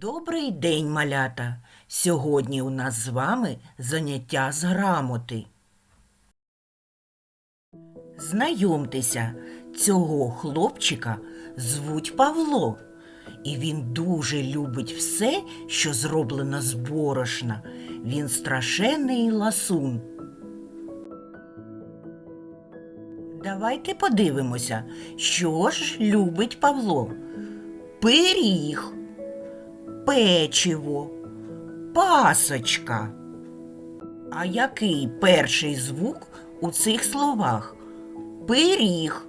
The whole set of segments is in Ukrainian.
Добрий день, малята! Сьогодні у нас з вами заняття з грамоти. Знайомтеся, цього хлопчика звуть Павло, і він дуже любить все, що зроблено з борошна. Він страшенний ласун. Давайте подивимося, що ж любить Павло. Пиріг печиво, пасочка. А який перший звук у цих словах? Пиріг,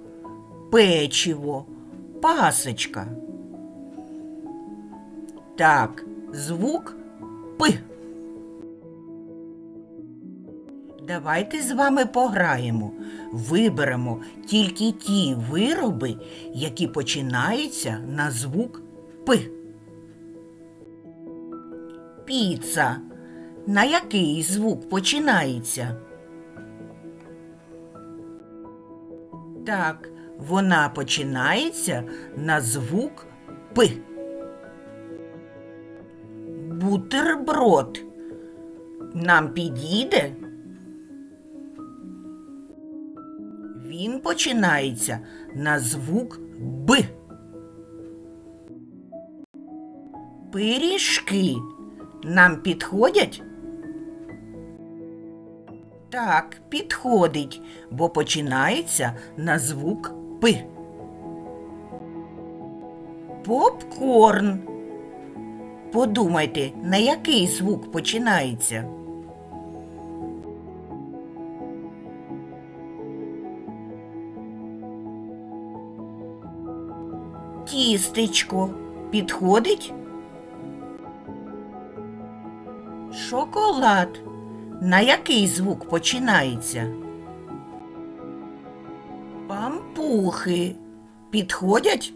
печиво, пасочка. Так, звук П. Давайте з вами пограємо. Виберемо тільки ті вироби, які починаються на звук П. Піца. На який звук починається? Так, вона починається на звук П. Бутерброд. Нам підійде? Він починається на звук Б. Пиріжки нам підходять? Так, підходить, бо починається на звук П. Попкорн. Подумайте, на який звук починається? Тістечко підходить? Шоколад. На який звук починається? Пампухи. Підходять?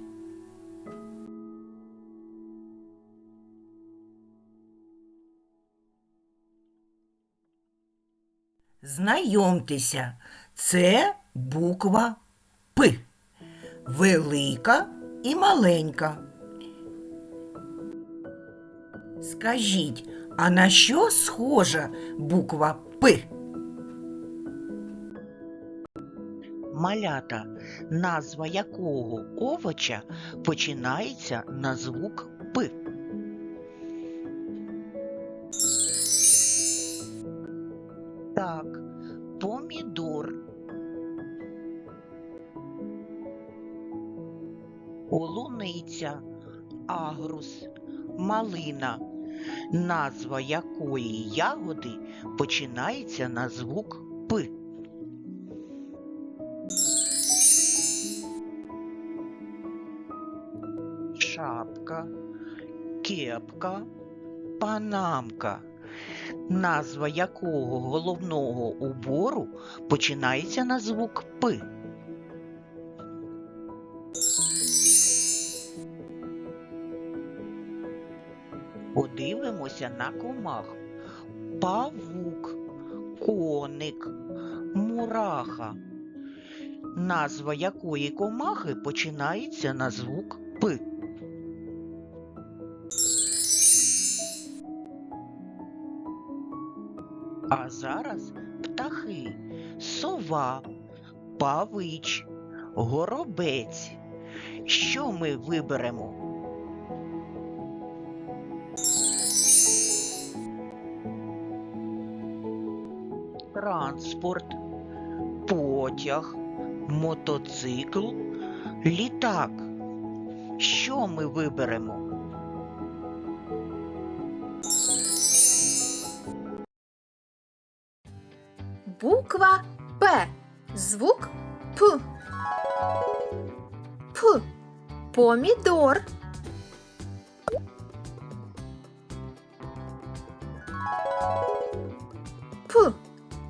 Знайомтеся, це буква П. Велика і маленька. Скажіть, а на що схожа буква П? Малята, назва якого овоча починається на звук П? Так, помідор. Олуниця, агрус, малина, назва якої ягоди починається на звук П. Шапка, кепка, панамка. Назва якого головного убору починається на звук П. Подивимося на комах. Павук, коник, мураха. Назва якої комахи починається на звук П. А зараз птахи, сова, павич, горобець. Що ми виберемо? Транспорт, потяг, мотоцикл, літак. Що ми виберемо? Буква П. Звук П. П. Помідор.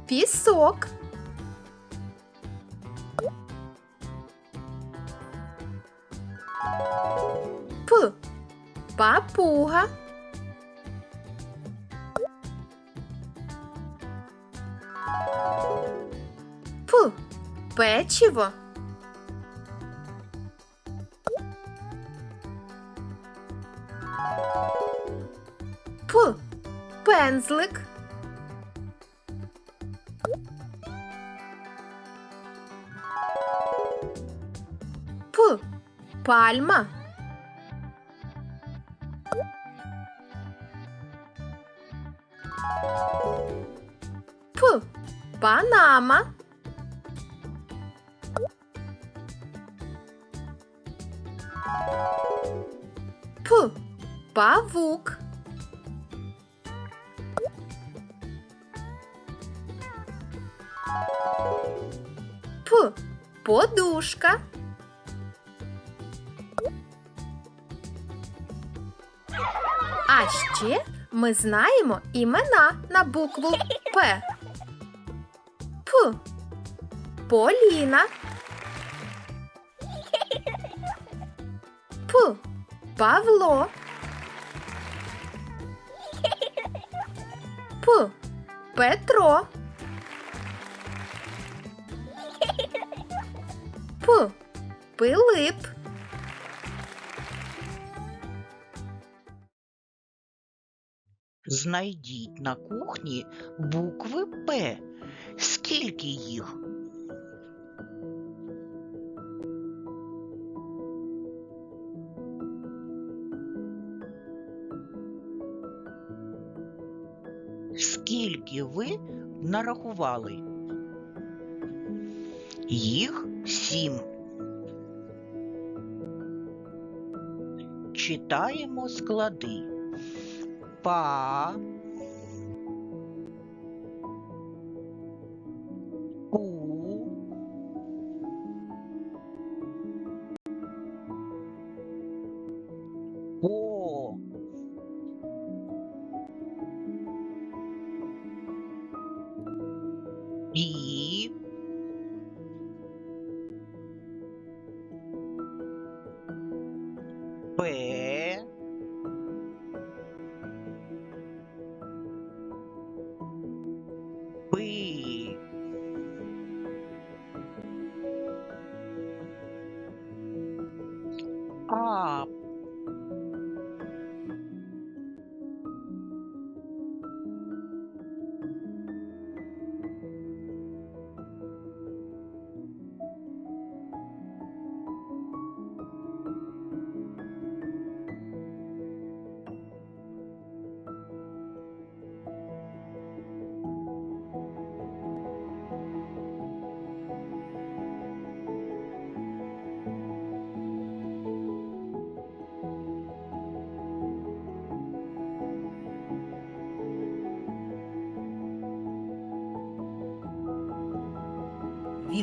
Пісок. П. Папуга. П. Печиво. П. Пензлик. Пальма. П. Панама. П. Павук. П. Подушка. А ще ми знаємо імена на букву П. П. Поліна. П. Павло. П. Петро. П. Пилип. Знайдіть на кухні букви П. Скільки їх? Скільки ви нарахували? Їх сім. Читаємо склади. Па. У. А.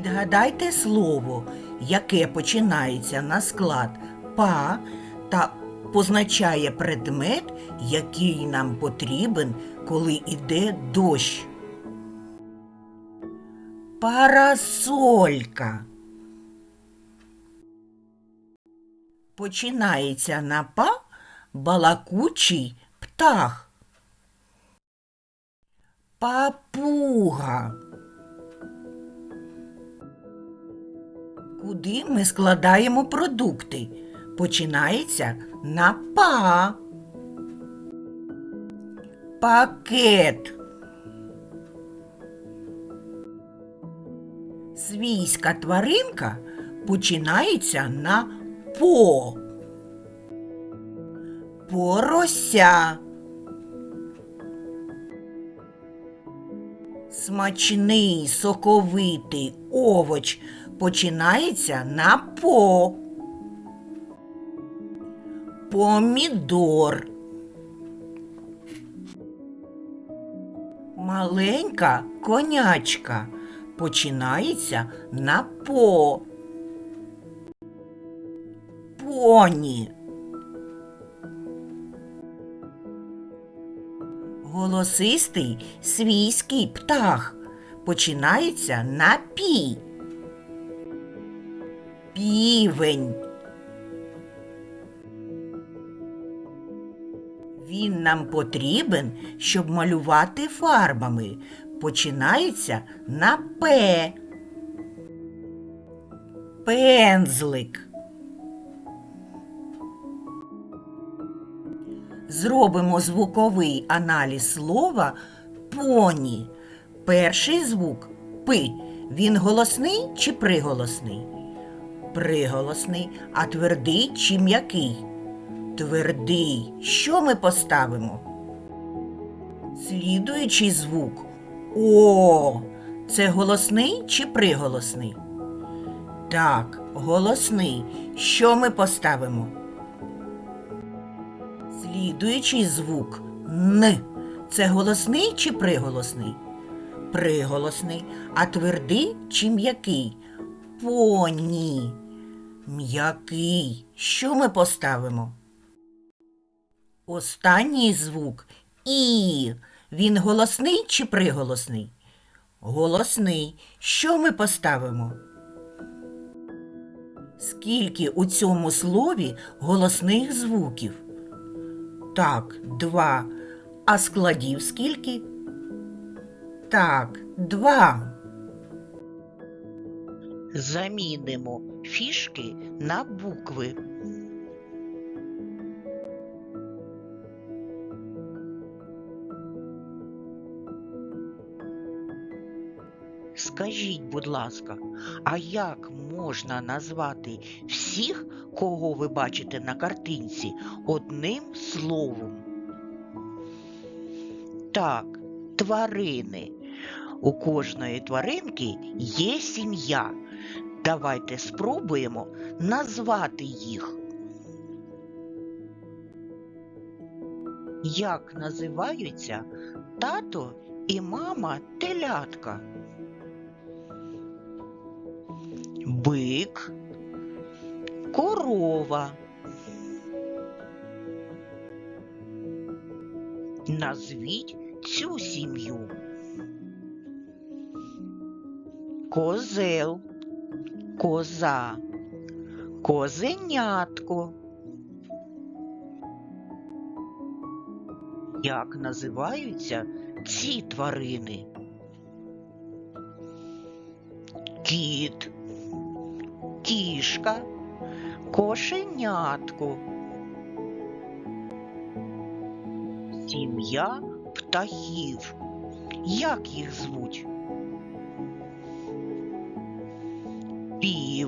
Відгадайте слово, яке починається на склад па та позначає предмет, який нам потрібен, коли йде дощ. Парасолька. Починається на па балакучий птах. Папуга. Куди ми складаємо продукти? Починається на па. Пакет. Свійська тваринка починається на по. Порося. Смачний соковитий овоч починається на по. Помідор. Маленька конячка починається на по. Поні. Голосистий свійський птах починається на пі. Півень. Він нам потрібен, щоб малювати фарбами. Починається на П. Пензлик. Зробимо звуковий аналіз слова поні. Перший звук пи. Він голосний чи приголосний? Приголосний, а твердий чи м'який? Твердий. Що ми поставимо? Слідуючий звук О. Це голосний чи приголосний? Так, голосний. Що ми поставимо? Слідуючий звук Н. Це голосний чи приголосний? Приголосний. А твердий чи м'який? Поні. М'який. Що ми поставимо? Останній звук І. Він голосний чи приголосний? Голосний. Що ми поставимо? Скільки у цьому слові голосних звуків? Так, два. А складів скільки? Так, два. Замінимо фішки на букви. Скажіть, будь ласка, а як можна назвати всіх, кого ви бачите на картинці, одним словом? Так, тварини. У кожної тваринки є сім'я. Давайте спробуємо назвати їх. Як називаються тато і мама телятка? Бик, корова. Назвіть цю сім'ю. Козел, коза, козенятко. Як називаються ці тварини? Кіт, кішка, кошенятко. Сім'я птахів. Як їх звуть?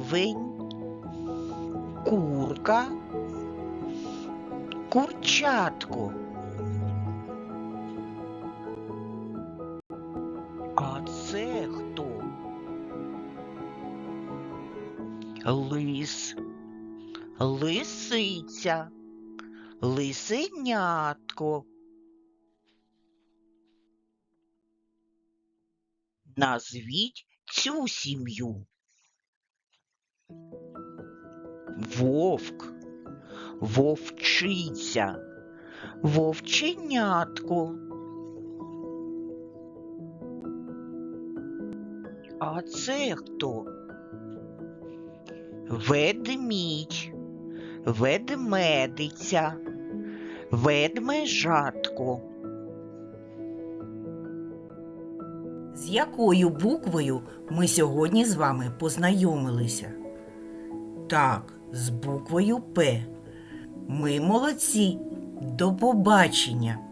Півень, курка, курчатко. А це хто? Лис, лисиця, лисенятко. Назвіть цю сім'ю. Вовк, вовчиця, вовченятко. А це хто? Ведмідь, ведмедиця, ведмежатко. З якою буквою ми сьогодні з вами познайомилися? Так, з буквою П. Ми молодці. До побачення!